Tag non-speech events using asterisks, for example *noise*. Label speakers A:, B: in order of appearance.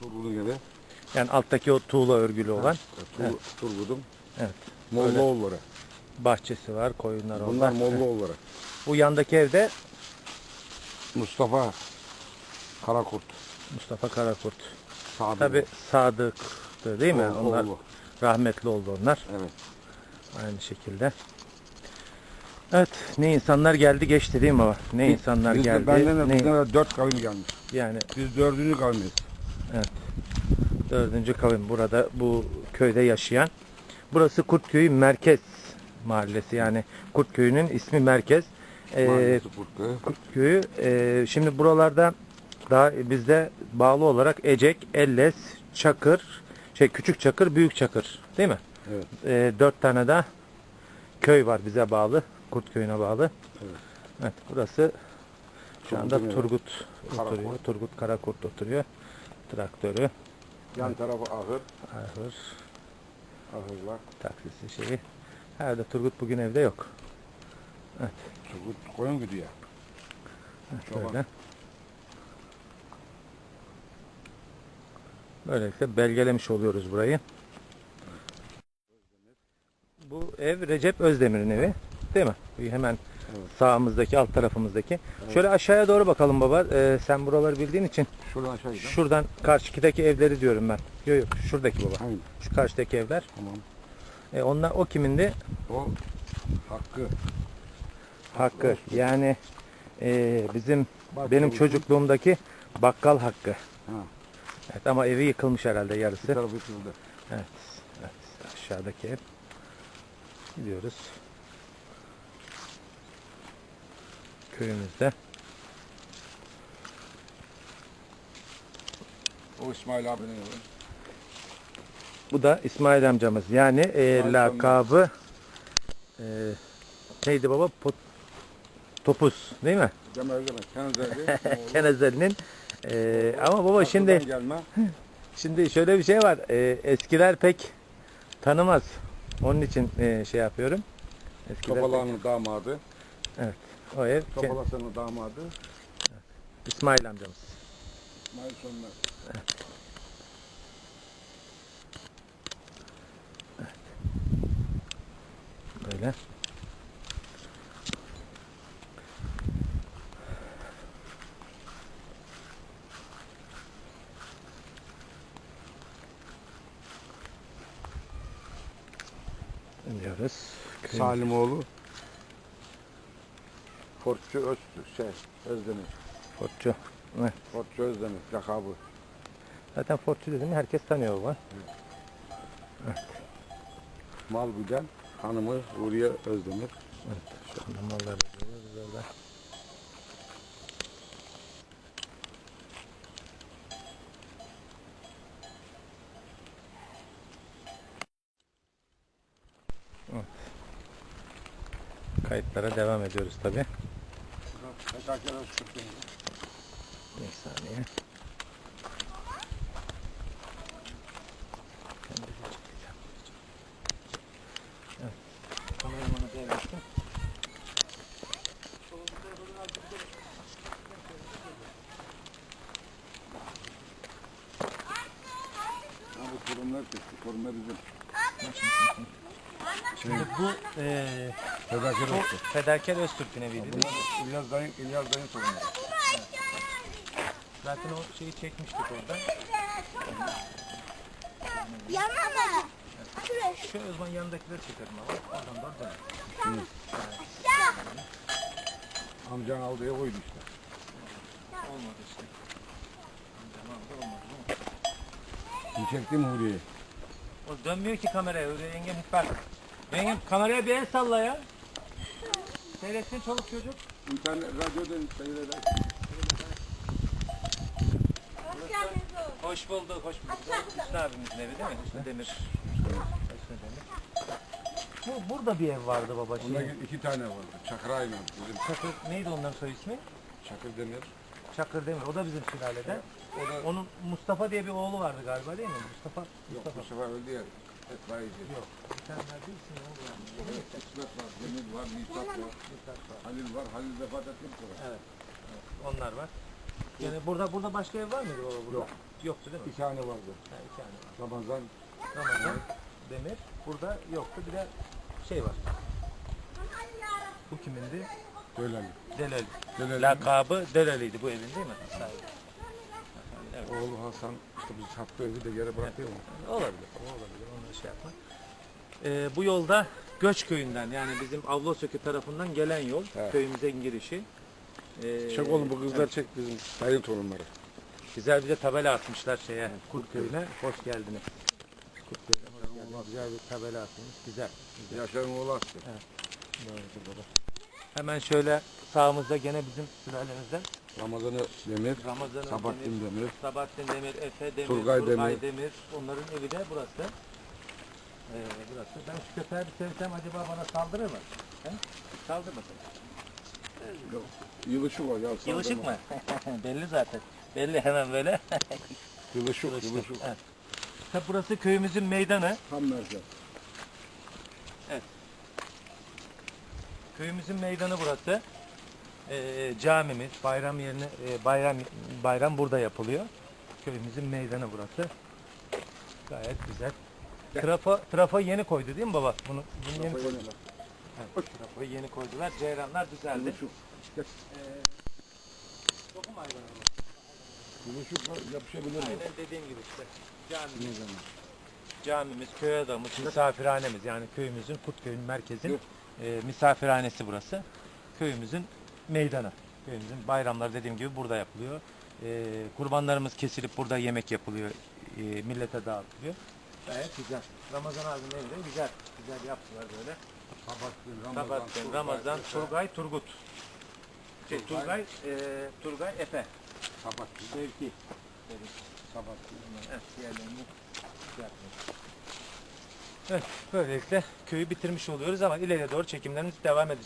A: Turgut'un evi.
B: Yani alttaki o tuğla örgülü olan
A: Tur, Turgut'un
B: Evet.
A: Mollaoğulları.
B: bahçesi var, koyunlar orada.
A: Bunlar Mollaoğulları.
B: Bu yandaki evde
A: Mustafa Karakurt.
B: Mustafa Karakurt.
A: Sadık.
B: Tabi Sadık'tı değil mi?
A: Oğlu-
B: onlar
A: oğlu.
B: rahmetli oldu onlar.
A: Evet.
B: Aynı şekilde. Evet, ne insanlar geldi geçti değil mi baba? Ne insanlar
A: Biz de
B: geldi.
A: benden de
B: ne,
A: bizden de dört kavim gelmiş.
B: yani
A: Biz dördüncü kavimiz.
B: Dördüncü kavim burada bu köyde yaşayan. Burası Kurtköy'ü merkez mahallesi yani Kurtköy'ünün ismi merkez. Ee,
A: Mahallesi Kurtköy.
B: Kurtköy'ü e, şimdi buralarda daha bizde bağlı olarak Ecek, Elles, Çakır, şey Küçük Çakır, Büyük Çakır değil mi?
A: Evet.
B: E, dört tane de köy var bize bağlı. Kurtköy'üne bağlı.
A: Evet.
B: Evet, burası şu anda. Turgut
A: Karakurt.
B: oturuyor. Turgut Karakurt oturuyor. Traktörü,
A: Yan tarafı ahır.
B: ahır,
A: Ahırlar.
B: taksisi şeyi. Herhalde Turgut bugün evde yok.
A: Turgut koyun gidiyor. Çoban.
B: Böyle. Böylelikle belgelemiş oluyoruz burayı. Bu ev Recep Özdemir'in evi. Değil mi? Hemen
A: Evet.
B: sağımızdaki, alt tarafımızdaki. Şöyle aşağıya doğru bakalım baba. Ee, sen buraları bildiğin için
A: Şuradan aşağı gidelim.
B: şuradan karşıdaki evleri diyorum ben. Yok yok şuradaki baba.
A: Aynen.
B: Şu karşıdaki evler.
A: Tamam.
B: E, onlar o kimindi?
A: O Hakkı.
B: Hakkı. Yani e, bizim
A: Bak,
B: benim
A: çocuk-
B: çocukluğumdaki bakkal Hakkı.
A: Ha.
B: Evet ama evi yıkılmış herhalde
A: Bir
B: yarısı.
A: tarafı yıkıldı.
B: Evet, evet aşağıdaki ev. Gidiyoruz. Köyümüzde.
A: O İsmail abinin evi.
B: Bu da İsmail amcamız. Yani e,
A: İsmail
B: lakabı e, neydi baba? Pot, topuz değil mi?
A: Cemal. *laughs*
B: E, ama baba şimdi *laughs* şimdi şöyle bir şey var. E, eskiler pek tanımaz. Onun için e, şey yapıyorum. Eskiler pek-
A: Topalağının damadı.
B: O ev
A: Topalasının damadı.
B: İsmail amcamız.
A: İsmail Sönmez.
B: Böyle. Diyoruz. Köy-
A: Salimoğlu. Fortçu Öz, şey, Özdemir.
B: Fortçu. Evet.
A: Fortçu Özdemir lakabı.
B: Zaten Fortçu dedim herkes tanıyor baba.
A: Mal güden hanımı Huriye Özdemir.
B: Şu anda orada. Evet. Kayıtlara devam ediyoruz tabi. Bir saniye. Evet. Kameramanı devrettim.
A: Bu kurumlar kesin. Kurumlar bizim.
B: Şimdi bu eee
A: Fedakar olsun.
B: Fedakar Öztürk'ün eviydi. değil mi?
A: İlyas dayın, İlyas dayın sorunları.
B: Zaten o şeyi çekmiştik orada.
C: Yanama. Şuraya.
B: Şu o zaman yanındakileri çekerim ama. Oradan da oradan.
A: Amcan aldığı oydu işte.
B: Olmadı işte. Tamam da olmadı.
A: çektim Huriye'yi.
B: O dönmüyor ki kameraya. Öyle yengem hiç bak. Yengem kameraya bir el salla ya. Seyretsin çoluk çocuk.
A: İnternet, radyodan seyreder.
C: Hoş geldiniz oğlum.
B: Hoş bulduk, hoş bulduk. Hüsnü abimizin evi değil mi? Hüsnü Demir. Hüsnü Demir. Bu, burada bir ev vardı baba.
A: Onda
B: Şey,
A: iki tane vardı. Çakırayla bizim
B: Çakır, neydi onların soy ismi?
A: Çakır Demir.
B: Çakır Demir. O da bizim sülaleden.
A: O da
B: Onun Mustafa diye bir oğlu vardı galiba değil mi? Mustafa.
A: yok
B: Mustafa.
A: sefer öldü ya. Etfaiye.
B: Yok. Bir tane daha değilsin ya.
A: İsmet var, Demir var, Nisat var, Halil var. Halil vefat etti mi sonra?
B: Evet. Onlar var. Yani burada burada başka ev var mıydı baba burada?
A: Yok.
B: Yoktu değil mi?
A: İki hane vardı.
B: Ha, iki tane var.
A: Ramazan
B: Ramazan, Demir. Burada yoktu. Bir de şey var. Bu kimindi?
A: Delali.
B: Delali.
A: Delali.
B: Lakabı Delali'ydi bu evin değil mi? Sahibi. Evet.
A: Oğlu Hasan işte biz sattığı evi de yere bırakıyor mu?
B: Olabilir. o Olabilir. Onu şey yapma. Ee, bu yolda Göç köyünden yani bizim Avlosöke tarafından gelen yol.
A: Evet.
B: Köyümüze girişi. Ee,
A: Çek oğlum bu kızlar çek bizim dayı torunları.
B: Güzel bir de tabela atmışlar şeye. Kurt köyüne. Hoş geldiniz. Kurt köyüne. Güzel bir tabela atmış. Güzel. güzel.
A: Yaşar'ın oğlu attı.
B: Doğrudur baba. Hemen şöyle sağımızda gene bizim sülalemizden
A: Ramazan'ı Demir,
B: Ramazan
A: Sabahattin Demir,
B: Sabahattin Demir, Efe Demir,
A: Turgay
B: Turgay,
A: Demir.
B: Onların evi de burası. Ee, burası. Ben şu köpeği bir sevsem acaba bana saldırır mı? He? Saldırmasın.
A: Yılışık o ya.
B: Yılışık mı? *laughs* Belli zaten. Belli hemen böyle.
A: Yılışık, yılışık.
B: Evet. Tabi burası köyümüzün meydanı.
A: Tam merkez.
B: Köyümüzün meydanı burası. Ee, camimiz, bayram yerine e, bayram bayram burada yapılıyor. Köyümüzün meydanı burası. Gayet güzel. Trafo, trafo yeni koydu değil mi baba? Bunu, bunu yeni koydular. Evet, trafoyu yeni koydular. Ceyranlar düzeldi. Ee, dokum hayvanı bu.
A: Yılışık yapışabilir mi?
B: Aynen dediğim gibi işte. Camimiz, camimiz, köy adamımız, misafirhanemiz yani köyümüzün, Kutköy'ün merkezin e, misafirhanesi burası. Köyümüzün meydanı. Köyümüzün bayramları dediğim gibi burada yapılıyor. E, kurbanlarımız kesilip burada yemek yapılıyor. E, millete dağıtılıyor. Gayet güzel. Ramazan abinin evi de güzel. Güzel yaptılar böyle.
A: Sabahattin, Ramazan,
B: Sabahattin, Ramazan. Turgay, Turgut. Şey,
A: Turgay.
B: Turgay, e, Turgay, Efe.
A: Sabahattin,
B: Sevki.
A: Sabahattin.
B: Evet, diğerlerini şey. Evet, böylelikle köyü bitirmiş oluyoruz ama ileriye doğru çekimlerimiz devam edecek.